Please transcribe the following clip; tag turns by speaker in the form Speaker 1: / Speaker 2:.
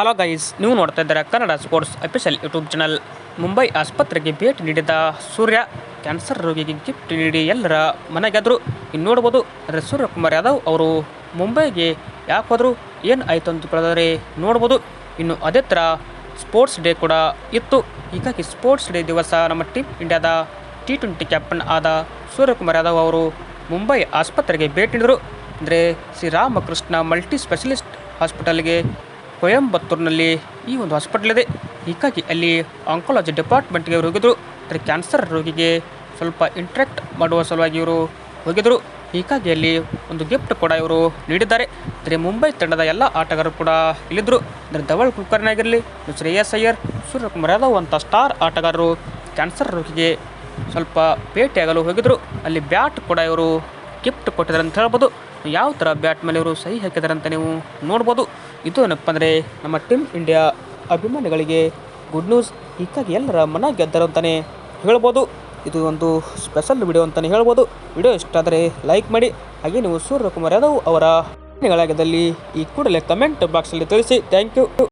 Speaker 1: Hello guys ನೀವು ನೋಡ್ತಾ ಇದ್ದಾರೆ Kannada sports official YouTube channel Mumbai ಆಸ್ಪತ್ರೆಗೆ ಭೇಟಿ ನೀಡಿದ ಸೂರ್ಯ ಕ್ಯಾನ್ಸರ್ ರೋಗಿಗೆ ಗಿಫ್ಟ್ ನೀಡಿ ಎಲ್ಲರ ಮನೆಗೆದ್ರು. ಇನ್ನು ನೋಡ್ಬೋದು ಅಂದರೆ ಸೂರ್ಯಕುಮಾರ್ ಯಾದವ್ ಅವರು ಮುಂಬೈಗೆ ಯಾಕೆ ಹೋದರು, ಏನು ಆಯಿತು ಅಂತ ಕೇಳಿದ್ರೆ ನೋಡ್ಬೋದು. ಇನ್ನು ಅದೇ ಥರ ಸ್ಪೋರ್ಟ್ಸ್ ಡೇ ಕೂಡ ಇತ್ತು. ಹೀಗಾಗಿ ಸ್ಪೋರ್ಟ್ಸ್ ಡೇ ದಿವಸ ನಮ್ಮ ಟೀಮ್ ಇಂಡಿಯಾದ ಟಿ ಟ್ವೆಂಟಿ ಕ್ಯಾಪ್ಟನ್ ಆದ ಸೂರ್ಯಕುಮಾರ್ ಯಾದವ್ ಅವರು ಮುಂಬೈ ಆಸ್ಪತ್ರೆಗೆ ಭೇಟಿ ನೀಡಿದರು. ಅಂದರೆ ಶ್ರೀರಾಮಕೃಷ್ಣ ಮಲ್ಟಿ ಸ್ಪೆಷಲಿಸ್ಟ್ ಹಾಸ್ಪಿಟಲ್ಗೆ ಕೊಯಂಬತ್ತೂರಿನಲ್ಲಿ ಈ ಒಂದು ಹಾಸ್ಪಿಟಲ್ ಇದೆ. ಹೀಗಾಗಿ ಅಲ್ಲಿ ಆಂಕಾಲಜಿ ಡಿಪಾರ್ಟ್ಮೆಂಟ್ಗೆ ಇವರು ಹೋಗಿದ್ರು. ಅಂದರೆ ಕ್ಯಾನ್ಸರ್ ರೋಗಿಗೆ ಸ್ವಲ್ಪ ಇಂಟ್ರಾಕ್ಟ್ ಮಾಡುವ ಸಲುವಾಗಿ ಇವರು ಹೋಗಿದ್ರು. ಹೀಗಾಗಿ ಅಲ್ಲಿ ಒಂದು ಗಿಫ್ಟ್ ಕೂಡ ಇವರು ನೀಡಿದ್ದಾರೆ. ಅಂದರೆ ಮುಂಬೈ ತಂಡದ ಎಲ್ಲ ಆಟಗಾರರು ಕೂಡ ಇಲ್ಲಿದ್ದರು ಅಂದರೆ ಧವಳ್ ಕುಲಕರ್ಣಿ ಆಗಿರಲಿ ಶ್ರೇಯಸ್ ಅಯ್ಯರ್ ಸೂರ್ಯಕುಮಾರ್ ಯಾದವ್ ಅಂತ ಸ್ಟಾರ್ ಆಟಗಾರರು ಕ್ಯಾನ್ಸರ್ ರೋಗಿಗೆ ಸ್ವಲ್ಪ ಭೇಟಿಯಾಗಲು ಹೋಗಿದ್ರು. ಅಲ್ಲಿ ಬ್ಯಾಟ್ ಕೂಡ ಇವರು ಗಿಫ್ಟ್ ಕೊಟ್ಟಿದ್ದಾರೆ ಅಂತ ಹೇಳ್ಬೋದು. ಯಾವ ಥರ ಬ್ಯಾಟ್ ಮೇಲೆ ಇವರು ಸಹಿ ಹಾಕಿದ್ದಾರೆ ಅಂತ ನೀವು ನೋಡ್ಬೋದು. ಇದು ಏನಪ್ಪ ಅಂದರೆ ನಮ್ಮ ಟೀಮ್ ಇಂಡಿಯಾ ಅಭಿಮಾನಿಗಳಿಗೆ ಗುಡ್ ನ್ಯೂಸ್. ಹೀಗಾಗಿ ಎಲ್ಲರ ಮನ ಗೆದ್ದರು ಅಂತಲೇ ಹೇಳ್ಬೋದು. ಇದು ಒಂದು ಸ್ಪೆಷಲ್ ವಿಡಿಯೋ ಅಂತಲೇ ಹೇಳ್ಬೋದು. ವಿಡಿಯೋ ಇಷ್ಟ ಆದರೆ ಲೈಕ್ ಮಾಡಿ. ಹಾಗೆ ನೀವು ಸೂರ್ಯಕುಮಾರ್ ಯಾದವ್ ಅವರ ಅಭಿಮಾನಿಗಳಾಗಿದ್ದಲ್ಲಿ ಈ ಕೂಡಲೇ ಕಮೆಂಟ್ ಬಾಕ್ಸಲ್ಲಿ ತಿಳಿಸಿ. Thank you